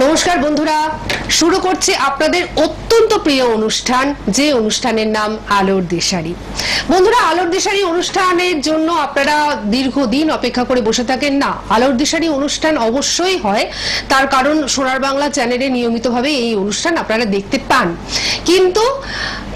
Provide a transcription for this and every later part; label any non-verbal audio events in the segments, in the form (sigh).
নমস্কার বন্ধুরা, শুরু করছি আপনাদের অত্যন্ত প্রিয় অনুষ্ঠান, যে অনুষ্ঠানের নাম আলোর দেশারি। বন্ধুরা, আলোর দেশারি অনুষ্ঠানের জন্য আপনারা দীর্ঘদিন অপেক্ষা করে বসে থাকেন না। আলোর দেশারি অনুষ্ঠান অবশ্যই হয়। তার কারণ সোনার বাংলা চ্যানেলে নিয়মিতভাবে এই অনুষ্ঠান আপনারা দেখতে পান। কিন্তু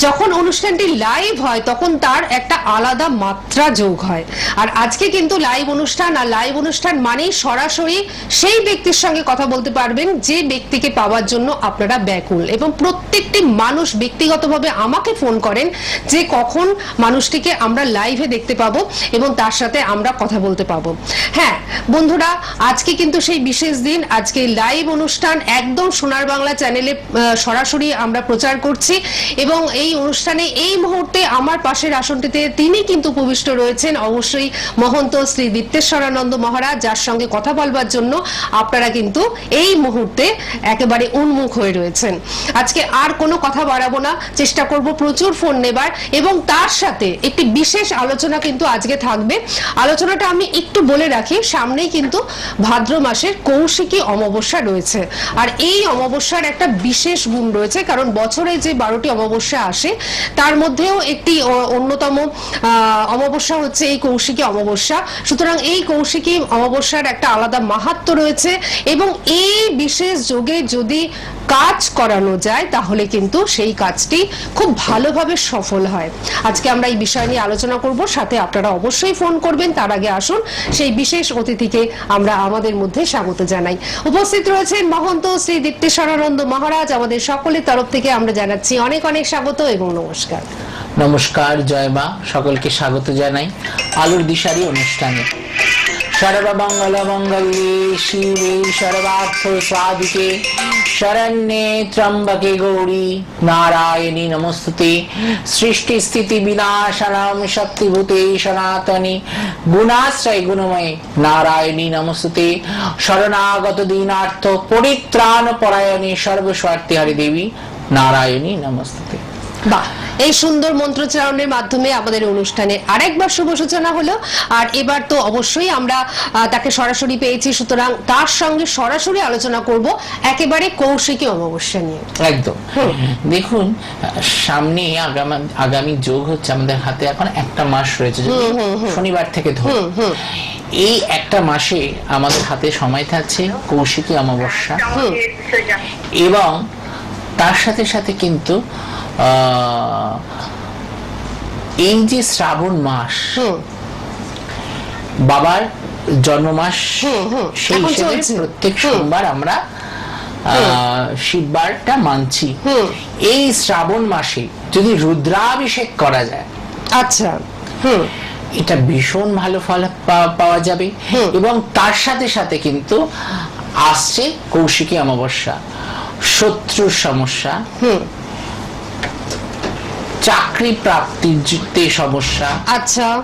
যখন অনুষ্ঠানটি লাইভ হয়, তখন তার একটা আলাদা মাত্রা যোগ হয়। আর আজকে কিন্তু লাইভ অনুষ্ঠান, আর লাইভ অনুষ্ঠান মানেই সরাসরি সেই ব্যক্তির সঙ্গে কথা বলতে পারবেন যে ব্যক্তিকে পাওয়ার জন্য আপনারা ব্যাকুল এবং প্রত্যেকটি মানুষ ব্যক্তিগতভাবে আমাকে ফোন করেন যে কখন মানুষটিকে আমরা লাইভে দেখতে পাবো এবং তার সাথে আমরা কথা বলতে পাবো। হ্যাঁ বন্ধুরা, আজকে কিন্তু সেই বিশেষ দিন, আজকে লাইভ অনুষ্ঠান একদম সোনার বাংলা চ্যানেলে সরাসরি আমরা প্রচার করছি এবং এই অনুষ্ঠানে এই মুহূর্তে আমার পাশের আসনটিতে তিনি কিন্তু উপবিষ্ট রয়েছেন অবশ্যই মহন্ত শ্রী দীপ্তেশ্বরানন্দ মহারাজ, যার সঙ্গে কথা বলবার জন্য আপনারা কিন্তু এই মুহূর্তে একেবারে উন্মুখ হয়ে রয়েছেন। আজকে আর কোনো কথা বাড়াবো না, চেষ্টা করব প্রচুর ফোন নেবার এবং তার সাথে একটি বিশেষ আলোচনা কিন্তু আজকে থাকবে। আলোচনাটা আমি একটু বলে রাখি, সামনেই কিন্তু ভাদ্র মাসের কৌশিকী অমাবস্যা রয়েছে। আর এই অমাবস্যার একটা বিশেষ গুণ রয়েছে, কারণ বছরে যে বারোটি অমাবস্যা আসে, তার মধ্যেও একটি অন্যতম অমাবস্যা হচ্ছে এই কৌশিকী অমাবস্যা। সুতরাং এই কৌশিকী অমাবস্যার একটা আলাদা মাহাত্ম রয়েছে এবং এই বিশেষ যোগে যদি কাজ করানো যায়, তাহলে কিন্তু সেই কাজটি খুব ভালোভাবে সফল হয়। আজকে আমরা এই বিষয় নিয়ে আলোচনা করব, সাথে আপনারা অবশ্যই ফোন করবেন। তার আগে আসুন, সেই বিশেষ অতিথিকে আমরা আমাদের মধ্যে স্বাগত জানাই। উপস্থিত রয়েছেন মহন্ত শ্রী দীপ্তেশ্বরানন্দ মহারাজ, আমাদের সকলের তরফ থেকে আমরা জানাচ্ছি অনেক অনেক স্বাগত এবং নমস্কার। নমস্কার, জয় মা। সকলকে স্বাগত জানাই আলুর দিশারি অনুষ্ঠানে। সাধিকে শরণ্যে ত্রম্বকে গৌরী নারায়ণী নমস্তুতে। সৃষ্টি স্থিতি বিনাশনাম শক্তিভূতে সনাতনী। গুণাশ্রয় গুণময় নারায়ণী নমস্তুতে। শরণাগত দীনার্থ পরিত্রাণ পরায়ণে সর্বস্বার্থী হরি দেবী নারায়ণী নমস্তুতে। বাহ এই সুন্দর মন্ত্রচারণের মাধ্যমে আমাদের অনুষ্ঠানে আরেকবার শুভ সূচনা হলো। আর এবার তো অবশ্যই আমরা তাকে সরাসরি পেয়েছি সুতরাং তার সঙ্গে সরাসরি আলোচনা করব একেবারে কৌশিকী অমাবস্যা নিয়ে। একদম। দেখুন সামনে আগামী যোগ হচ্ছে আমাদের হাতে এখন একটা মাস রয়েছে শনিবার থেকে ধরুন। এই একটা মাসে আমাদের হাতে সময় থাকছে কৌশিকী অমাবস্যা। এবং তার সাথে সাথে কিন্তু এই যে শ্রাবণ মাস বাবার জন্ম মাস সেই হিসেবে প্রত্যেক সোমবার আমরা শিববারটা মানছি। এই শ্রাবণ মাসে যদি রুদ্রাভিষেক করা যায় আচ্ছা। হুম। এটা ভীষণ ভালো ফল পাওয়া যাবে। এবং তার সাথে সাথে কিন্তু আসছে কৌশিকী অমাবস্যা শত্রুর সমস্যা। হুম। চাকরি প্রাপ্তিতে সমস্যা আচ্ছা।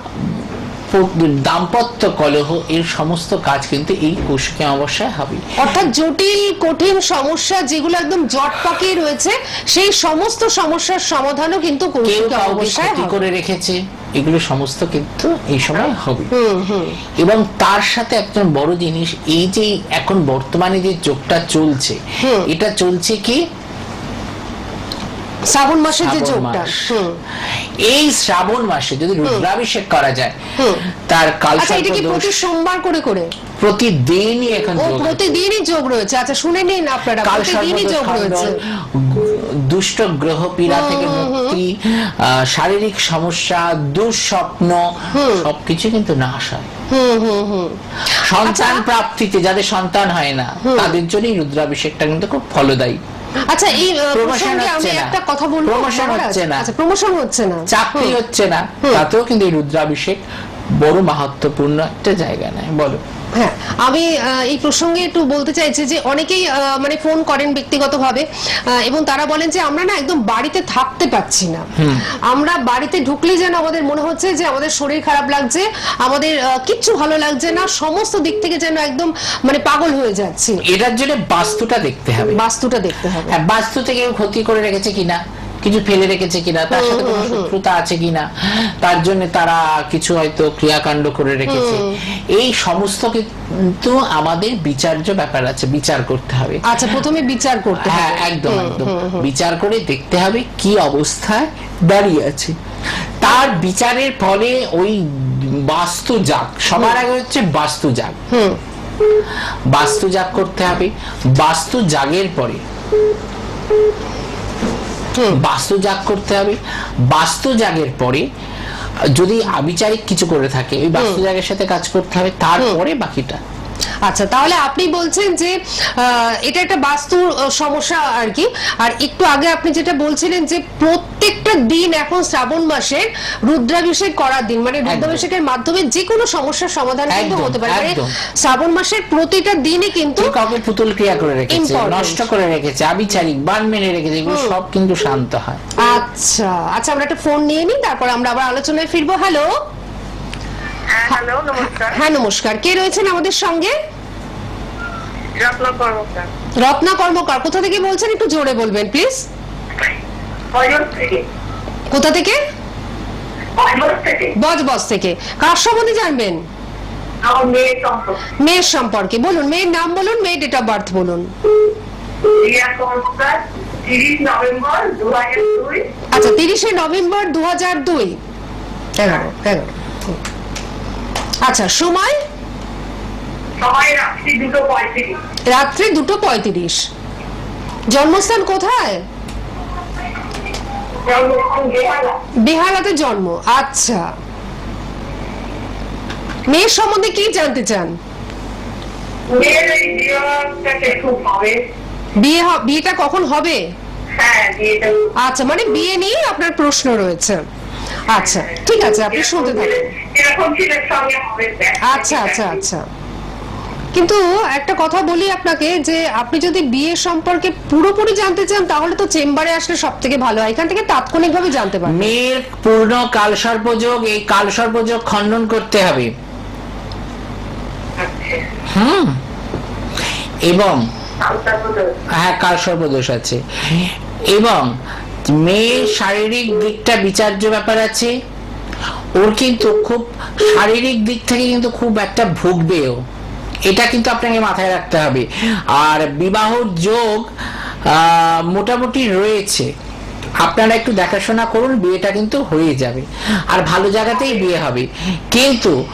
দাম্পত্য কলহ এর সমস্ত কাজ কিন্তু এই কৌশিকী অমাবস্যায় হবে। অর্থাৎ জটিল কঠিন সমস্যা যেগুলো একদম জট পাকিয়ে রয়েছে সেই সমস্ত সমস্যার সমাধানও কিন্তু কৌশিকী অমাবস্যায় করে রেখেছে এগুলো সমস্ত কিন্তু এই সময় হবে। হুম হুম। এবং তার সাথে একজন বড় জিনিস এই যে এখন বর্তমানে যে যোগটা চলছে। এটা চলছে কি শ্রাবণ মাসের যে যোগটা। এই শ্রাবণ মাসে যদি রুদ্রাভিষেক করা যায় তার কাল আচ্ছা এটা কি প্রতি সোমবার করে করে? প্রতিদিনই এখন যোগ প্রতিদিনই যোগ রয়েছে। আচ্ছা শুনে নিন আপনারা প্রতিদিনই যোগ রয়েছে। দুষ্ট গ্রহ পীড়া থেকে মুক্তি শারীরিক সমস্যা দুঃস্বপ্ন সবকিছু কিন্তু নাশ হয়। হুম হুম হুম। সন্তান আচ্ছা। প্রাপ্তিতে যাদের সন্তান হয় না তাদের জন্যই রুদ্রাভিষেকটা কিন্তু খুব ফলদায়ী। আচ্ছা এই প্রসঙ্গে আমি একটা কথা বলব প্রমোশন? হচ্ছে না। আচ্ছা প্রমোশন হচ্ছে না। চাকরি হচ্ছে না। তাতেও কিন্তু এই রুদ্রাভিষেক বড় মাহাত্মপূর্ণ একটা জায়গা নেয় বলো। হ্যাঁ আমি এই প্রসঙ্গে একটু বলতে চাইছি যে অনেকেই মানে ফোন করেন ব্যক্তিগতভাবে এবং তারা বলেন যে আমরা না একদম বাড়িতে থাকতে না। আমরা বাড়িতে ঢুকলে যেন আমাদের মনে হচ্ছে যে আমাদের শরীর খারাপ লাগছে আমাদের কিচ্ছু ভালো লাগছে না সমস্ত দিক থেকে যেন একদম মানে পাগল হয়ে যাচ্ছি। এটার জন্য বাস্তুটা দেখতে হবে। বাস্তুটা দেখতে হবে। হ্যাঁ বাস্তু থেকে কেউ ক্ষতি করে রেখেছে কিনা? কিছু ফেলে রেখেছে কিনা তার সাথে কোনো শত্রুতা আছে কিনা তার জন্য তারা কিছু হয়তো ক্রিয়াকাণ্ড করে রেখেছে। এই সমস্ত কিন্তু আমাদের বিচার্য ব্যাপার আছে বিচার করতে হবে। আচ্ছা প্রথমে বিচার করতে হ্যাঁ একদম একদম। বিচার করে দেখতে হবে কি অবস্থায় দাঁড়িয়ে আছে। তার বিচারের ফলে ওই বাস্তু জাগ সবার আগে হচ্ছে বাস্তু জাগ হুম। বাস্তু জাগ করতে হবে। বাস্তু জাগের পরে। বাস্তু জাগ করতে হবে। বাস্তু জাগের পরে যদি আবিচারিক কিছু করে থাকে ওই বাস্তু জাগের সাথে কাজ করতে হবে তারপরে বাকিটা। আচ্ছা তাহলে আপনি বলছেন যে এটা একটা বাস্তু সমস্যা আর কি। আর একটু আগে আপনি যেটা বলছিলেন যে প্রত্যেকটা দিন এখন শ্রাবণ মাসের রুদ্রাভিষেক করার দিন মানে রুদ্রাভিষেকের মাধ্যমে যে কোনো সমস্যার সমাধান কিন্তু হতে পারে। মানে শ্রাবণ মাসের প্রতিটা দিনই কিন্তু কেউ কাউকে পুতুল ক্রিয়া করে রেখেছে. নষ্ট করে রেখেছে আবিচারিক বান মেরে রেখেছে এগুলো সব কিন্তু শান্ত হয়। আচ্ছা আচ্ছা আমরা একটা ফোন নিয়ে নিই তারপর আমরা আবার আলোচনায় ফিরবো। হ্যালো হ্যাঁ হ্যালো নমস্কার। হ্যাঁ নমস্কার। কে রয়েছেন আমাদের সঙ্গে? রত্ন কর্মকার। রত্না কর্মকার। কোথা থেকে বলছেন? একটু জোরে বলবেন প্লিজ। কোথা থেকে? বজবজ থেকে। কার সম্বন্ধে জানবেন? আমার মেয়ে সম্পর্ক। মেয়ের সম্পর্কে। বলুন মেয়ের নাম বলুন মেয়ের ডেট অফ বার্থ বলুন। আচ্ছা তিরিশে নভেম্বর দু হাজার দুই। এগারো এগারো। আচ্ছা সময়? রাত্রি দুটো পঁয়ত্রিশ। জন্মস্থান কোথায়? বেহালাতে জন্ম আচ্ছা। মেয়ের সম্বন্ধে কি জানতে চান? বিয়ে বিয়েটা কখন হবে? হ্যাঁ আচ্ছা মানে বিয়ে নিয়ে আপনার প্রশ্ন রয়েছে। আচ্ছা ঠিক আছে আপনি শুনতে থাকুন। আচ্ছা আচ্ছা আচ্ছা। কিন্তু একটা কথা বলি আপনাকে যে আপনি যদি বিয়ে সম্পর্কে পুরোপুরি জানতে চান তাহলে তো চেম্বারে আসলে সব থেকে ভালো হয়। এখান থেকে তাৎক্ষণিকভাবে জানতে পারবেন। মেয়ের পূর্ণ কালসর্পযোগ এই কালসর্পযোগ খণ্ডন করতে হবে। আচ্ছা হুম। এবং হ্যাঁ কালসর্পদোষ আছে। এবং মেয়ের শারীরিক দিকটা বিচার্য ব্যাপার আছে। ওর কিন্তু খুব শারীরিক দিক থেকে কিন্তু খুব একটা ভুগবেও। এটা কিন্তু আপনাকে মাথায় রাখতে হবে। আর বিবাহ যোগ মোটামুটি রয়েছে। আপনারা একটু দেখাশোনা করুন, বিয়েটা কিন্তু হয়ে যাবে। আর ভালো জায়গাতেই বিয়ে হবে। কিন্তু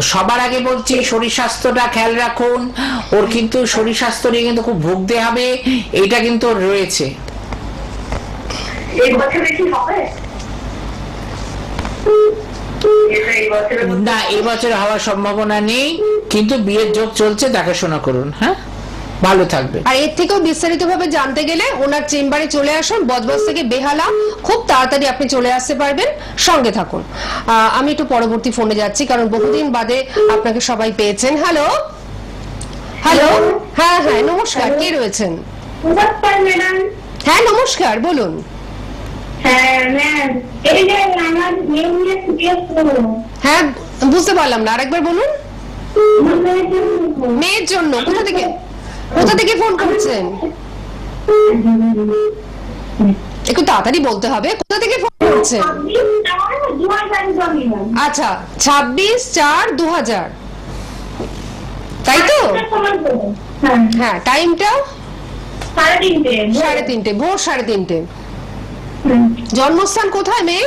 সবার আগে বলছি, শরীর স্বাস্থ্যটা খেয়াল রাখুন। ওর কিন্তু শরীর স্বাস্থ্য নিয়ে কিন্তু খুব ভুগতে হবে। এটা কিন্তু রয়েছে। এই বছরে কি হবে? এটা এই বছরের মধ্যে না এবছর হওয়ার সম্ভাবনা নেই কিন্তু বিয়ের যোগ চলছে দেখাশোনা করুন হ্যাঁ? ভালো থাকবে আর এর থেকেও বিস্তারিত ভাবে জানতে গেলে ওনার চেম্বারে চলে আসুন বজবজ থেকে বেহালা খুব তাড়াতাড়ি আপনি চলে আসতে পারবেন সঙ্গে থাকুন। আহ, আমি একটু পরবর্তী ফোনে যাচ্ছি কারণ বহুদিন বাদে আপনাকে সবাই পেয়েছেন। হ্যালো হ্যালো হ্যাঁ হ্যাঁ নমস্কার কে রয়েছেন? হ্যাঁ নমস্কার বলুন। হ্যাঁ হ্যাঁ বুঝতে পারলাম না। আরেকবার বলুন। মেয়ের জন্য। মেয়ের জন্য কোথা থেকে? কোথা থেকে ফোন করছেন? একটু তাড়াতাড়ি বলতে হবে। কোথা থেকে ফোন করছেন? আচ্ছা ছাব্বিশ চার দু হাজার। তাই তো? হ্যাঁ। টাইমটা সাড়ে তিনটে। সাড়ে তিনটে ভোর সাড়ে তিনটে। জন্মস্থান কোথায় মেয়ে?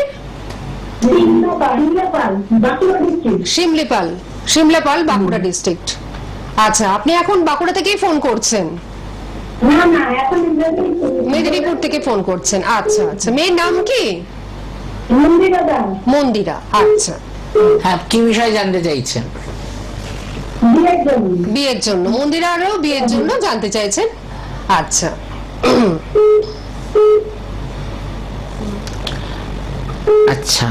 শিমলিপাল শিমলাপাল বাঁকুড়া ডিস্ট্রিক্ট আচ্ছা আপনি এখন বাঁকুড়া থেকেই ফোন করছেন? না না এখন মেদিনীপুর থেকে ফোন করছেন। আচ্ছা আচ্ছা মেয়ের নাম কি? মন্দিরা আচ্ছা। হ্যাঁ কি বিষয় জানতে চাইছেন? বিয়ের জন্য। বিয়ের জন্য মন্দিরারও বিয়ের জন্য জানতে চাইছেন? আচ্ছা। আচ্ছা।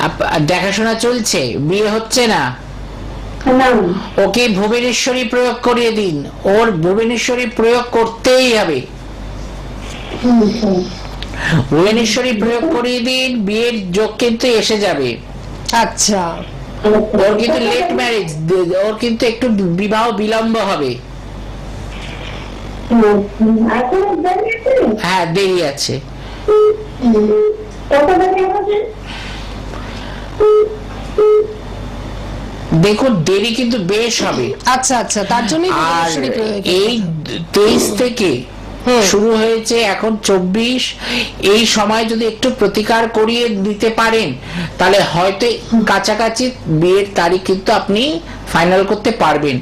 আপ- দেখাশোনা চলছে বিয়ে হচ্ছে না? না। ওকে ভুবনেশ্বরী প্রয়োগ করিয়ে দিন। ওর ভুবনেশ্বরী প্রয়োগ করতেই হবে। ভুবনেশ্বরী প্রয়োগ করিয়ে দিন বিয়ের যোগ কিন্তু এসে যাবে। আচ্ছা। ওর কিন্তু লেট ম্যারেজ ওর কিন্তু একটু বিবাহ বিলম্ব হবে। হ্যাঁ দেরি আছে। দেখুন দেরি কিন্তু বেশ হবে। আচ্ছা আচ্ছা তার জন্য এই তেইশ থেকে শুরু হয়েছে এখন চব্বিশ এই সময় যদি একটু প্রতিকার করিয়ে দিতে পারেন তাহলে হয়তো কাছাকাছি বিয়ের তারিখ কিন্তু আপনি ফাইনাল করতে পারবেন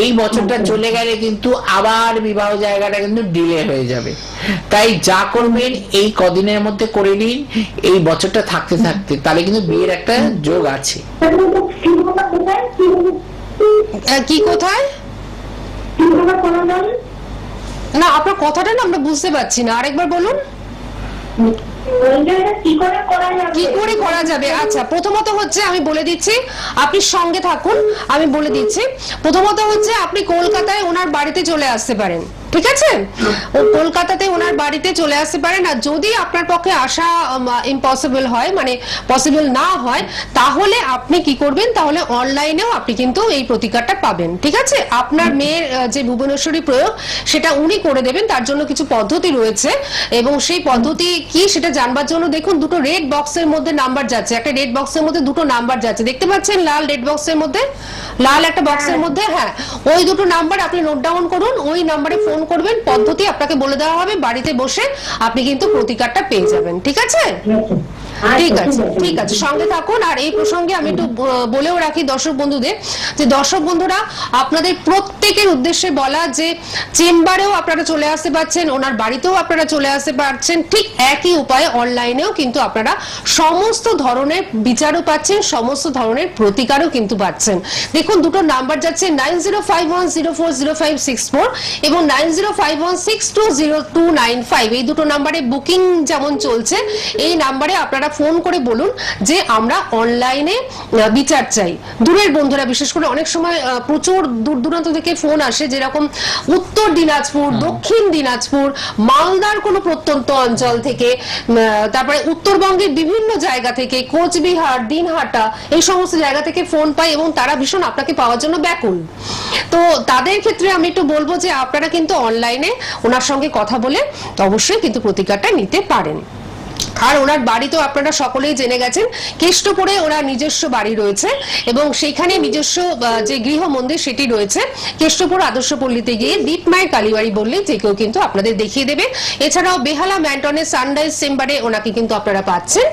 এই বছরটা চলে গেলে কিন্তু আবার বিবাহ জায়গাটা কিন্তু ডিলে হয়ে যাবে তাই যা করবেন এই কদিনের মধ্যে করে নিন এই বছরটা থাকতে থাকতে তাহলে কিন্তু বিয়ের একটা যোগ আছে কি কোথায় না আপনার কথাটা না আমরা বুঝতে পারছি না। আরেকবার বলুন। কি করে করা যাবে? আচ্ছা প্রথমত হচ্ছে আমি বলে দিচ্ছি আপনি সঙ্গে থাকুন আমি বলে দিচ্ছি। প্রথমত হচ্ছে আপনি কলকাতায় ওনার বাড়িতে চলে আসতে পারেন। ঠিক আছে? ও কলকাতাতে ওনার বাড়িতে চলে আসতে পারেন আর যদি আপনার পক্ষে আসা ইম্পসিবল হয় মানে পসিবল না হয় তাহলে আপনি কি করবেন? তাহলে অনলাইনেও আপনি কিন্তু এই প্রতিকারটা পাবেন। ঠিক আছে? আপনার মেয়ের যে ভুবনেশ্বরী প্রয়োগ সেটা উনি করে দেবেন। তার জন্য কিছু পদ্ধতি রয়েছে। এবং সেই পদ্ধতি কি সেটা জানবার জন্য দেখুন দুটো রেড বক্সের মধ্যে নাম্বার যাচ্ছে। একটা রেড বক্সের মধ্যে দুটো নাম্বার যাচ্ছে। দেখতে পাচ্ছেন লাল রেড বক্সের মধ্যে? লাল একটা বক্সের মধ্যে হ্যাঁ। ওই দুটো নাম্বার আপনি নোট ডাউন করুন। ওই নাম্বারে ফোন করবেন, পদ্ধতি আপনাকে বলে দেওয়া হবে, বাড়িতে বসে আপনি কিন্তু প্রতিকারটা পেয়ে যাবেন, ঠিক আছে? ঠিক আছে ঠিক আছে সঙ্গে থাকুন। আর এই প্রসঙ্গে আমি একটু বলেও রাখি দর্শক বন্ধুদের যে দর্শক বন্ধুরা আপনাদের প্রত্যেকের উদ্দেশ্যে বলা যে চেম্বারেও আপনারা চলে আসতে পারছেন ওনার বাড়িতেও আপনারা চলে আসতে পারছেন ঠিক একই উপায়ে অনলাইনেও কিন্তু আপনারা সমস্ত ধরনের বিচারও পাচ্ছেন সমস্ত ধরনের প্রতিকারও কিন্তু পাচ্ছেন। দেখুন দুটো নাম্বার যাচ্ছে nine zero five one zero four zero five six four এবং nine zero five one six two zero two nine five. এই দুটো নাম্বারে বুকিং যেমন চলছে এই নাম্বারে আপনারা ফোন করে বলুন যে আমরা অনলাইনে বিচার চাই। দূরের বন্ধুরা বিশেষ করে অনেক সময় প্রচুর দূর দূরান্ত থেকে ফোন আসে যেরকম উত্তর দিনাজপুর দক্ষিণ দিনাজপুর মালদার কোনো প্রত্যন্ত অঞ্চল থেকে তারপরে উত্তরবঙ্গের বিভিন্ন জায়গা থেকে কোচবিহার দিনহাটা এই সমস্ত জায়গা থেকে ফোন পাই এবং তারা ভীষণ আপনাকে পাওয়ার জন্য ব্যাকুল। তো তাদের ক্ষেত্রে আমি একটু বলব যে আপনারা কিন্তু অনলাইনে ওনার সঙ্গে কথা বলে অবশ্যই কিন্তু প্রতিকারটা নিতে পারেন। আর ওনার বাড়ি তো আপনারা সকলেই জেনে গেছেন। কেষ্টপুরে ওনার নিজস্ব বাড়ি রয়েছে এবং সেইখানে নিজস্ব যে গৃহ মন্দির সেটি রয়েছে। কেষ্টপুর আদর্শপল্লীতে গিয়ে দীপমায়ের কালীবাড়ি বললে যে কেউ কিন্তু আপনাদের দেখিয়ে দেবে। এছাড়াও বেহালা ম্যান্টনের সানরাইজ চেম্বারে ওনাকে কিন্তু আপনারা পাচ্ছেন।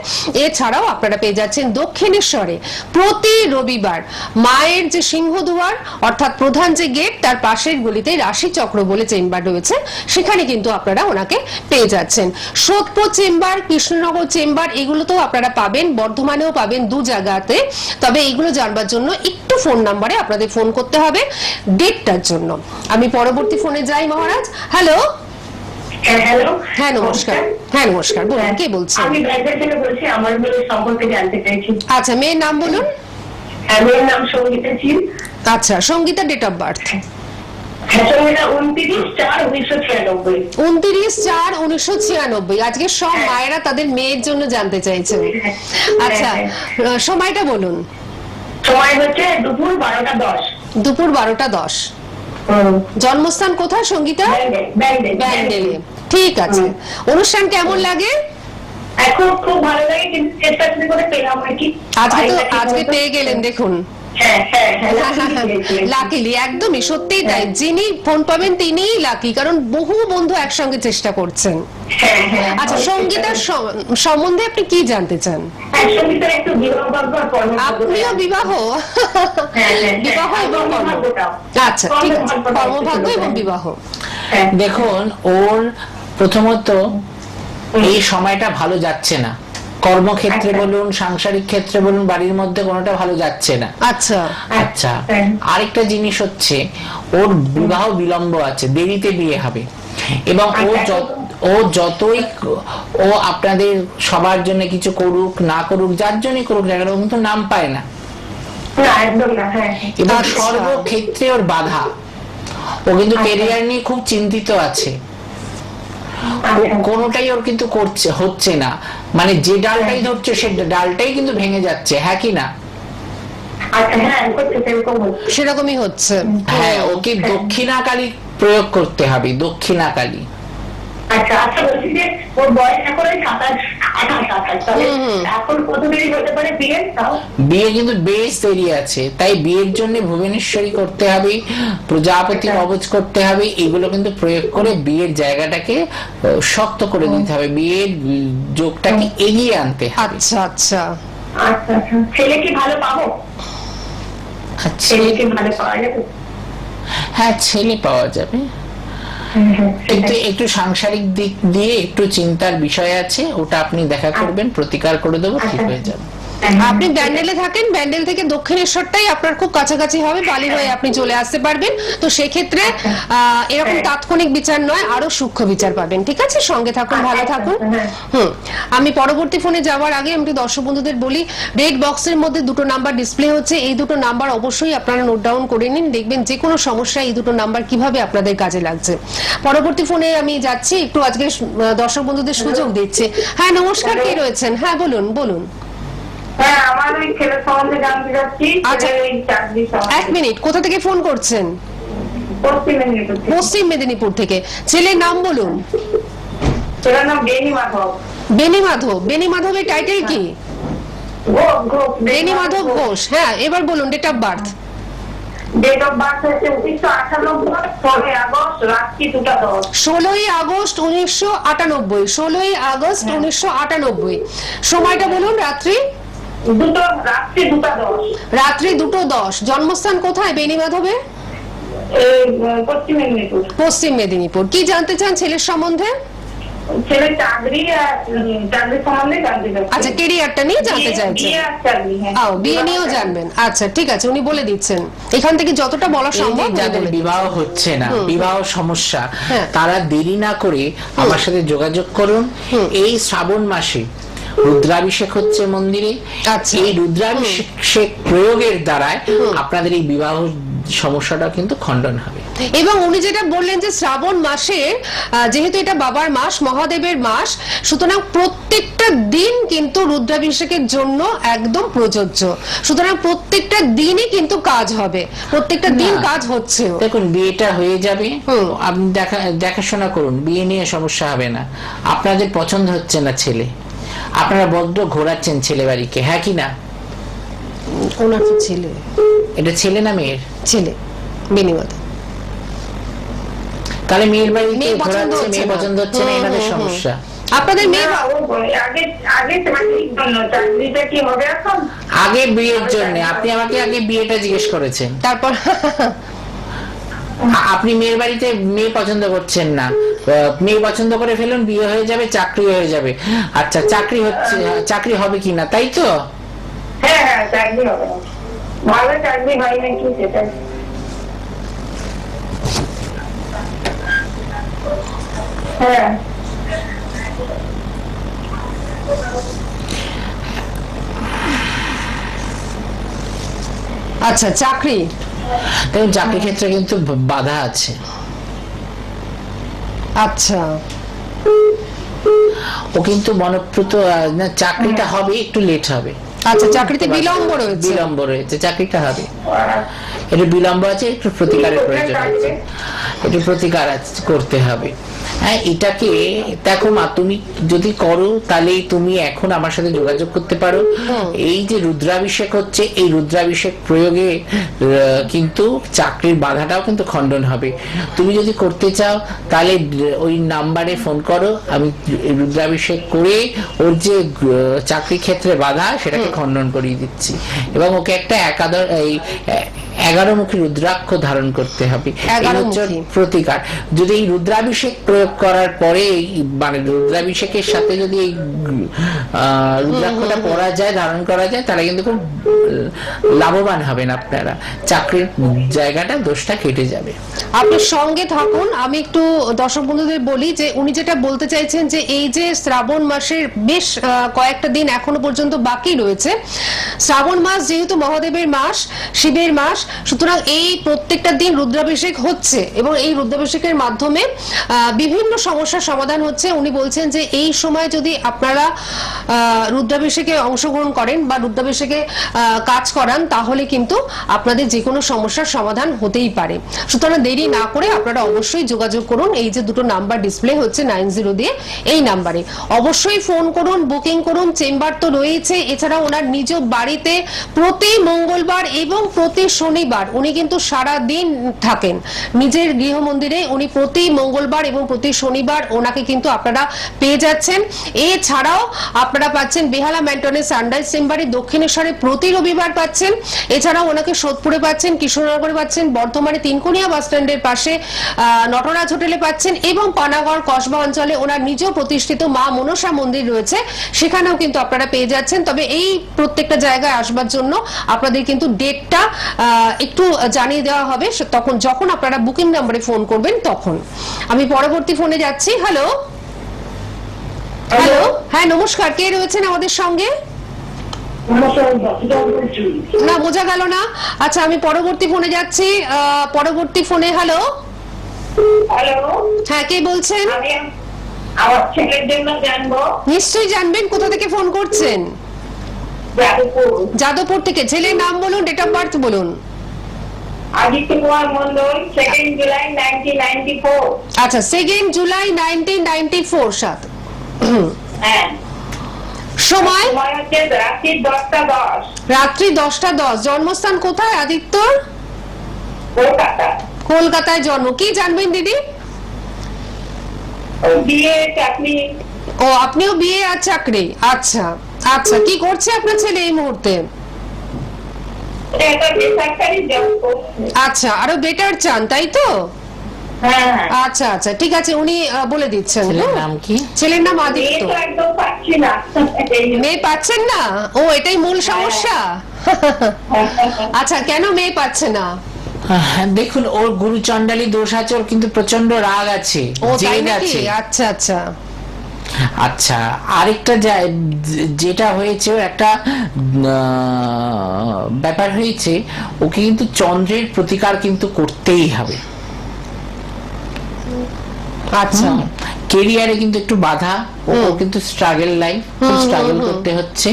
এছাড়াও আপনারা পেয়ে যাচ্ছেন দক্ষিণেশ্বরে প্রতি রবিবার মায়ের যে সিংহদুয়ার, অর্থাৎ প্রধান যে গেট, তার পাশের গলিতে রাশি চক্র বলে চেম্বার রয়েছে। সেখানে কিন্তু আপনারা ওনাকে পেয়ে যাচ্ছেন। সোদপুর চেম্বার কৃষ্ণনগর চেম্বার এগুলোতেও আপনারা পাবেন বর্ধমানেও পাবেন দু জায়গাতে। তবে এগুলো জানবার জন্য একটু ফোন নাম্বারে আপনাদের ফোন করতে হবে ডেটটার জন্য। আমি পরবর্তী ফোনে যাই মহারাজ। হ্যালো হ্যাঁ হ্যালো। হ্যাঁ নমস্কার। হ্যাঁ নমস্কার। বলুন কে বলছেন? আমি বলছি আমার সম্পর্কে জানতে চাইছি। আচ্ছা মেয়ের নাম বলুন? হ্যাঁ মেয়ের নাম সঙ্গীতা ছিল আচ্ছা সঙ্গীতা ডেট অফ বার্থ হ্যাঁ উনত্রিশ চার উনিশশো ছিয়ানব্বই। আজকে সব হ্যাঁ। মায়েরা তাদের মেয়ের জন্য জানতে চাইছেন। আচ্ছা সময়টা বলুন। সময় হচ্ছে দুপুর বারোটা দশ। দুপুর বারোটা দশ। জন্মস্থান কোথায় সঙ্গীতা? ব্যান্ডেলে ঠিক আছে। অনুষ্ঠান কেমন লাগে? এখন খুব ভালো লাগে কিন্তু চেষ্টা করে পেলাম আর কি। আজকে তো আজকে পেয়ে গেলেন দেখুন। হ্যাঁ হ্যাঁ হ্যাঁ। (laughs) লাকিলি (laughs) একদমই সত্যিই তাই। হ্যাঁ। যিনি ফোন পাবেন তিনিই লাকি কারণ বহু বন্ধু একসঙ্গে চেষ্টা করছেন। হ্যাঁ হ্যাঁ আচ্ছা সঙ্গীতার সম্বন্ধে আপনি কি জানতে চান? হ্যাঁ আপনিও বিবাহ হ্যাঁ, হ্যাঁ, বিবাহ হ্যাঁ, এবং আচ্ছা ঠিক আছে। কর্মভাগ্য এবং বিবাহ। হ্যাঁ। দেখুন ওর প্রথমত এই সময়টা ভালো যাচ্ছে না। কর্মক্ষেত্রে আচ্ছা। বলুন সাংসারিক ক্ষেত্রে বলুন বাড়ির মধ্যে কোনোটা ভালো যাচ্ছে না আচ্ছা আচ্ছা হ্যাঁ। আরেকটা জিনিস হচ্ছে ওর বিবাহ বিলম্ব আছে দেরিতে বিয়ে হবে এবং ও আচ্ছা। ও যতই ও আপনাদের সবার জন্য কিছু করুক না করুক যার জন্যই করুক না কেন কিন্তু নাম পায় না হ্যাঁ। এবং আচ্ছা। সর্বক্ষেত্রে ওর বাধা ও কিন্তু আচ্ছা। কেরিয়ার নিয়ে খুব চিন্তিত আছে ও আচ্ছা। কোনোটাই ওর কিন্তু করছে হচ্ছে না মানে যে ডালটাই ধরছে সে ডালটাই কিন্তু ভেঙে যাচ্ছে হ্যাঁ কি না? আচ্ছা হ্যাঁ হচ্ছে। সেরকমই হচ্ছে। হ্যাঁ ওকে দক্ষিণাকালী প্রয়োগ করতে হবে দক্ষিণাকালী। আচ্ছা আচ্ছা বলছি যে ওর বয়স এখন ওই সাতাশ আঠাশ আঠাশ তাহলে হুম, হুম। এখন কত দেরি হতে পারে বিয়ে বিয়ে কিন্তু বেশ দেরি আছে তাই বিয়ের জন্য ভুবনেশ্বরী করতে হবে প্রজাপতি আচ্ছা। কবচ করতে হবে এগুলো কিন্তু প্রয়োগ করে বিয়ের জায়গাটাকে শক্ত করে দিতে হবে বিয়ের যোগটাকে এগিয়ে আনতে আচ্ছা আচ্ছা। আচ্ছা আচ্ছা। ছেলে কি ভালো পাবো? আচ্ছা। ছেলে কি ভালো পাওয়া যাবে? হ্যাঁ ছেলে পাওয়া যাবে। কিন্তু একটু সাংসারিক দিক দিয়ে একটু চিন্তার বিষয় আছে ওটা আপনি দেখা করবেন প্রতিকার করে দেবো ঠিক আচ্ছা। হয়ে যাবে। আপনি ব্যান্ডেলে থাকেন ব্যান্ডেল থেকে দক্ষিণেশ্বরটাই আপনার খুব কাছাকাছি হবে বালি হয়ে আপনি চলে আসতে পারবেন। তো সেক্ষেত্রে আহ, এরকম। তাৎক্ষণিক বিচার নয় আরও সূক্ষ্ম বিচার পাবেন ঠিক আছে? সঙ্গে থাকুন ভালো আচ্ছা, থাকুন। হ্যাঁ। হুম আমি পরবর্তী ফোনে যাওয়ার আগে আমি দর্শক বন্ধুদের বলি রেড বক্সের মধ্যে দুটো নাম্বার ডিসপ্লে হচ্ছে এই দুটো নাম্বার অবশ্যই আপনারা নোট ডাউন করে নিন দেখবেন যে কোনো সমস্যায় এই দুটো নাম্বার কীভাবে আপনাদের কাজে লাগছে। পরবর্তী ফোনে আমি যাচ্ছি একটু আজকে দর্শক বন্ধুদের সুযোগ দিচ্ছে। হ্যাঁ নমস্কার কে রয়েছেন? হ্যাঁ বলুন বলুন। এক সম্বন্ধে মিনিট কোথা থেকে ফোন করছেন? পশ্চিম মেদিনীপুর থেকে। ছেলের নাম বলুন। বেনি মাধব। বেনি মাধবের টাইটেল কি? বেনি মাধব ঘোষ। হ্যাঁ এবার বলুন ডেট অফ বার্থ ষোলোই আগস্ট উনিশশো আটানব্বই ষোলোই আগস্ট উনিশশো আটানব্বই। সময়টা বলুন রাত্রি। রাত্রি দুটা দশ। রাত্রি দুটো দশ। জন্মস্থান কোথায়? বেনি মাধবের? পশ্চিম মেদিনীপুর। পশ্চিম মেদিনীপুর। কি জানতে চান ছেলের সম্বন্ধে? ছেলের চাকরি চাকরি সম্বন্ধে জানতে চাচ্ছি। আচ্ছা কেরিয়ারটা নিয়ে জানতে চাইছেন হ্যাঁ। ও বিয়ে নিয়েও জানবেন। আচ্ছা ঠিক আছে উনি বলে দিচ্ছেন। এখান থেকে যতটা বলা সম্ভব যাদের বিবাহ হচ্ছে না বিবাহ সমস্যা হ্যাঁ। তারা দেরি না করে আমার সাথে যোগাযোগ করুন। এই শ্রাবণ মাসে রুদ্রাভিষেক হচ্ছে মন্দিরে। আচ্ছা। এই রুদ্রাভিষেক প্রয়োগের দ্বারায় আপনাদের এই বিবাহ সমস্যাটা কিন্তু খণ্ডন হবে। এবং উনি যেটা বললেন যে শ্রাবণ মাসে যেহেতু এটা বাবার মাস মহাদেবের মাস সুতরাং প্রত্যেকটা দিন কিন্তু রুদ্রাভিষেকের জন্য একদম প্রযোজ্য। সুতরাং প্রত্যেকটা দিনই কিন্তু কাজ হবে। প্রত্যেকটা দিন কাজ হচ্ছে। দেখুন বিয়েটা হয়ে যাবে। আপনি দেখা দেখাশোনা করুন বিয়ে নিয়ে সমস্যা হবে না। আপনাদের পছন্দ হচ্ছে না ছেলে। আপনারা বড্ড ঘোরাচ্ছেন ছেলে বাড়িকে হ্যাঁ কি না? ওনার তো ছেলে। এটা ছেলে না মেয়ের? ছেলে তাহলে মেয়ের বাড়িতে মেয়ে পছন্দ হচ্ছে মেয়ে পছন্দ হচ্ছে না এনাদের হুম, হুম। সমস্যা। আপনাদের মেয়ে আগে আগে চাকরিটা কি হবে এখন? আগে বিয়ের জন্য আপনি আমাকে আগে বিয়েটা জিজ্ঞেস করেছেন। তারপর আপনি মেয়ের বাড়িতে মেয়ে পছন্দ করছেন না। মেয়ে পছন্দ করে ফেলুন বিয়ে হয়ে যাবে চাকরি হয়ে যাবে। আচ্ছা চাকরি হচ্ছে চাকরি হবে কিনা তাই তো? হ্যাঁ হ্যাঁ চাকরি হবে। ভালো চাকরি হয় নাকি হ্যাঁ। আচ্ছা চাকরি। চাকরি ক্ষেত্রে কিন্তু বাধা আছে। আচ্ছা। ও কিন্তু মনপ্রত না চাকরিটা হবে একটু লেট হবে। আচ্ছা চাকরিতে বিলম্ব রয়েছে। বিলম্ব রয়েছে চাকরিটা হবে। এটা বিলম্ব আছে একটু প্রতিকারের প্রয়োজন আছে একটু প্রতিকার আছে- করতে হবে। হ্যাঁ এটাকে দেখো মা তুমি যদি করো তাহলে তুমি এখন আমার সাথে যোগাযোগ করতে পারো। এই যে রুদ্রাভিষেক হচ্ছে এই রুদ্রাভিষেক প্রয়োগে কিন্তু চাকরির বাধাটাও কিন্তু খণ্ডন হবে। তুমি যদি করতে চাও তাহলে ওই নাম্বারে ফোন করো। আমি রুদ্রাভিষেক করে ওর যে চাকরি ক্ষেত্রে বাধা সেটাকে খণ্ডন করিয়ে দিচ্ছি। এবং ওকে একটা একাদশ এই এগারো মুখী রুদ্রাক্ষ ধারণ করতে হবে। প্রতিকার। যদি এই রুদ্রাভিষেক প্রয়োগ করার পরে মানে রুদ্রাভিষেকের সাথে যদি এই রুদ্রাক্ষটা পরা যায় ধারণ করা যায় তাহলে কিন্তু খুব লাভবান হবেন আপনারা। চাকরির জায়গাটা দোষটা কেটে যাবে। আপনি সঙ্গে থাকুন। আমি একটু দর্শক বন্ধুদের বলি যে উনি যেটা বলতে চাইছেন যে এই যে শ্রাবণ মাসের বেশ কয়েকটা দিন এখনও পর্যন্ত বাকি রয়েছে। শ্রাবণ মাস যেহেতু মহাদেবের মাস শিবের মাস সুতরাং এই প্রত্যেকটা দিন রুদ্রাভিষেক হচ্ছে এবং এই রুদ্রাভিষেকের মাধ্যমে বিভিন্ন সমস্যার সমাধান হচ্ছে। উনি বলছেন যে এই সময় যদি আপনারা রুদ্রাভিষেকে অংশগ্রহণ করেন বা রুদ্রাভিষেকে কাজ করান, তাহলে কিন্তু আপনাদের যে কোনো সমস্যার সমাধান হতেই পারে। সুতরাং দেরি না করে আপনারা অবশ্যই যোগাযোগ করুন। এই যে দুটো নাম্বার ডিসপ্লে হচ্ছে নাইন জিরো দিয়ে এই নাম্বারে। অবশ্যই ফোন করুন বুকিং করুন চেম্বার তো রয়েছে। এছাড়া ওনার নিজ বাড়িতে প্রতি মঙ্গলবার এবং প্রতি শনিবার উনি কিন্তু সারা দিন থাকেন। নিজের গৃহ মন্দিরে উনি প্রতি মঙ্গলবার এবং প্রতি শনিবার ওনাকে কিন্তু আপনারা পেয়ে যাচ্ছেন। এছাড়াও আপনারা পাচ্ছেন বেহালা ম্যান্টনের সানরাইজ চেম্বারে, দক্ষিণেশ্বরে প্রতি রবিবার পাচ্ছেন। এছাড়াও ওনাকে সোদপুরে পাচ্ছেন কৃষ্ণনগরে পাচ্ছেন, বর্ধমানে তিনকুনিয়া বাস স্ট্যান্ডের পাশে নটরাজ হোটেলে পাচ্ছেন এবং পানাগড় কসবা অঞ্চলে ওনার নিজ প্রতিষ্ঠিত মা মনসা মন্দির রয়েছে। সেখানেও কিন্তু আপনারা পেয়ে যাচ্ছেন। তবে এই প্রত্যেকটা জায়গায় আসবার জন্য আপনাদের কিন্তু ডেটটা একটু জানিয়ে দেওয়া হবে তখন যখন আপনারা বুকিং নাম্বারে ফোন করবেন তখন। আমি পরবর্তী ফোনে যাচ্ছি। হ্যালো হ্যালো হ্যাঁ নমস্কার। কে রয়েছেন আমাদের সঙ্গে? না বোঝা গেল না। আচ্ছা আমি পরবর্তী ফোনে যাচ্ছি। পরবর্তী ফোনে হ্যালো হ্যালো হ্যাঁ কে বলছেন? নিশ্চয়ই জানবেন কোথা থেকে ফোন করছেন? যাদবপুর। যাদবপুর থেকে। ছেলের নাম বলুন ডেট অফ বার্থ বলুন। আচ্ছা second July nineteen ninety four সাত হ্যাঁ। সময়? রাত্রি দশটা দশ। জন্মস্থান কোথায় আদিত্যর কলকাতায় জন্ম। কি জানবেন দিদি? ও আপনিও বিয়ে আর চাকরি। আচ্ছা আচ্ছা। কি করছে আপনার ছেলে এই মুহূর্তে একটা বেসরকারি জব করছে আচ্ছা আরও বেটার চান তাই তো? হ্যাঁ হ্যাঁ। আচ্ছা আচ্ছা ঠিক আছে উনি বলে দিচ্ছেন ছেলের হ্যাঁ? নাম কি? ছেলের নাম আদিত্য। মেয়ে পাচ্ছেন না? ও এটাই মূল সমস্যা। (laughs) আচ্ছা কেন মেয়ে পাচ্ছে না? হ্যাঁ, দেখুন ওর গুরু চণ্ডালী দোষ আছে কিন্তু প্রচণ্ড রাগ আছে ও তাই নাকি? আছে। আচ্ছা আচ্ছা। আচ্ছা আরেকটা যেটা হয়েছে একটা ব্যাপার হয়েছে ওকে কিন্তু চন্দ্রের প্রতিকার কিন্তু করতেই হবে। আচ্ছা। কেরিয়ারে কিন্তু একটু বাধা ও কিন্তু স্ট্রাগল লাইফ স্ট্রাগল করতে হচ্ছে।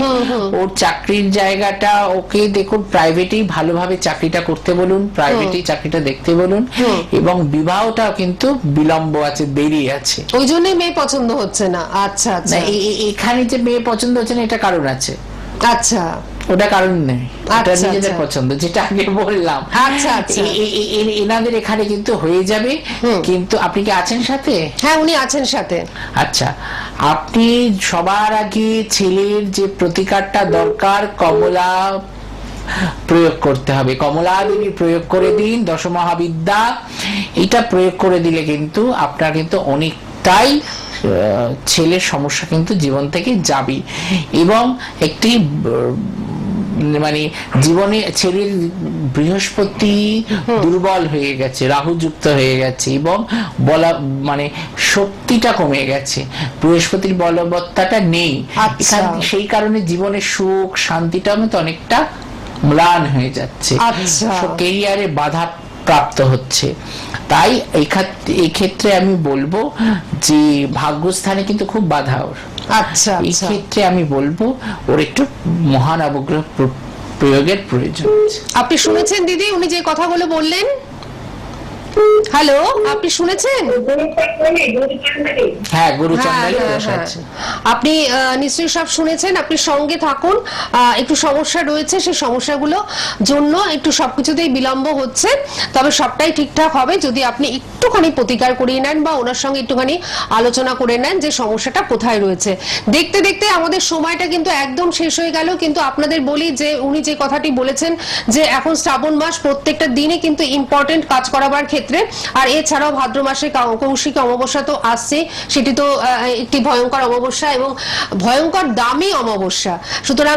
ওর চাকরির জায়গাটা ওকে দেখুন প্রাইভেটেই ভালোভাবে চাকরিটা করতে বলুন প্রাইভেটেই চাকরিটা দেখতে বলুন এবং বিবাহটাও কিন্তু বিলম্ব আছে দেরি আছে। ওই জন্যই মেয়ে পছন্দ হচ্ছে না। আচ্ছা আচ্ছা। এখানে যে মেয়ে পছন্দ হচ্ছে না এটা কারণ আছে। আচ্ছা। ওটা কারণ নেই। আচ্ছা, নিজেদের আচ্ছা। পছন্দ যেটা আগে বললাম। আচ্ছা, আচ্ছা। এনাদের এখানে কিন্তু হয়ে যাবে। কিন্তু আপনি কি আছেন সাথে? হ্যাঁ উনি আছেন সাথে। আচ্ছা আপনি সবার আগে ছেলের যে প্রতিকারটা দরকার কমলা প্রয়োগ করতে হবে। কমলা দেবী প্রয়োগ করে দিন দশমহাবিদ্যা এটা প্রয়োগ করে দিলে কিন্তু আপনার কিন্তু অনেকটাই ছেলের সমস্যা কিন্তু জীবন থেকে যাবে। এবং একটি মানে জীবনে ছেলের বৃহস্পতি দুর্বল হয়ে গেছে রাহু যুক্ত হয়ে গেছে এবং বলা মানে শক্তিটা কমে গেছে। বৃহস্পতির বলবত্তাটা নেই। আচ্ছা। সেই কারণে জীবনে সুখ শান্তিটা মতো অনেকটা ম্লান হয়ে যাচ্ছে। আচ্ছা। কেরিয়ারে বাধা প্রাপ্ত হচ্ছে। তাই এই এই ক্ষেত্রে আমি বলব যে ভাগ্যস্থানে কিন্তু খুব বাধা ওর। আচ্ছা এই আচ্ছা। ক্ষেত্রে আমি বলব ওর একটু মহান অবগ্রহ প্র- প্রয়োগের প্রয়োজন আপনি শুনেছেন দিদি উনি যে কথাগুলো বললেন হ্যালো আপনি শুনেছেন? হ্যাঁ গুরু হ্যাঁ, হ্যাঁ, হ্যাঁ। আপনি নিশ্চয়ই সব শুনেছেন আপনি সঙ্গে থাকুন। একটু সমস্যা রয়েছে সেই সমস্যাগুলো জন্য একটু সবকিছুতেই বিলম্ব হচ্ছে। তবে সবটাই ঠিকঠাক হবে যদি আপনি একটুখানি প্রতিকার করিয়ে নেন বা ওনার সঙ্গে একটুখানি আলোচনা করে নেন যে সমস্যাটা কোথায় রয়েছে। দেখতে দেখতে আমাদের সময়টা কিন্তু একদম শেষ হয়ে গেল কিন্তু আপনাদের বলি যে উনি যে কথাটি বলেছেন যে এখন শ্রাবণ মাস প্রত্যেকটা দিনে কিন্তু ইম্পর্টেন্ট কাজ করাবার ক্ষেত্রে ক্ষেত্রে। আর এছাড়াও ভাদ্র মাসে কৌশিক অমাবস্যা তো আসছে, সেটি তো একটি ভয়ঙ্কর অমাবস্যা এবং ভয়ঙ্কর দামি অমাবস্যা। সুতরাং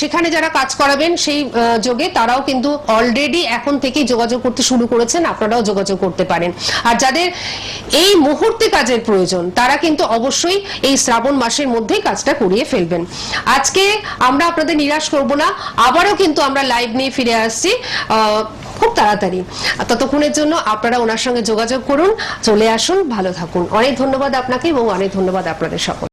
সেখানে যারা কাজ করাবেন সেই যোগে তারাও কিন্তু অলরেডি এখন থেকেই যোগাযোগ করতে শুরু করেছেন, আপনারাও যোগাযোগ করতে পারেন। আর যাদের এই মুহূর্তে কাজের প্রয়োজন, তারা কিন্তু অবশ্যই এই শ্রাবণ মাসের মধ্যেই কাজটা করিয়ে ফেলবেন। আজকে আমরা আপনাদের নিরাশ করব না, আবারও কিন্তু আমরা লাইভ নিয়ে ফিরে আসছি খুব তাড়াতাড়ি। ততক্ষণের জন্য আপনারা ওনার সঙ্গে যোগাযোগ করুন, চলে আসুন, ভালো থাকুন। অনেক ধন্যবাদ আপনাকে এবং অনেক ধন্যবাদ আপনাদের সকল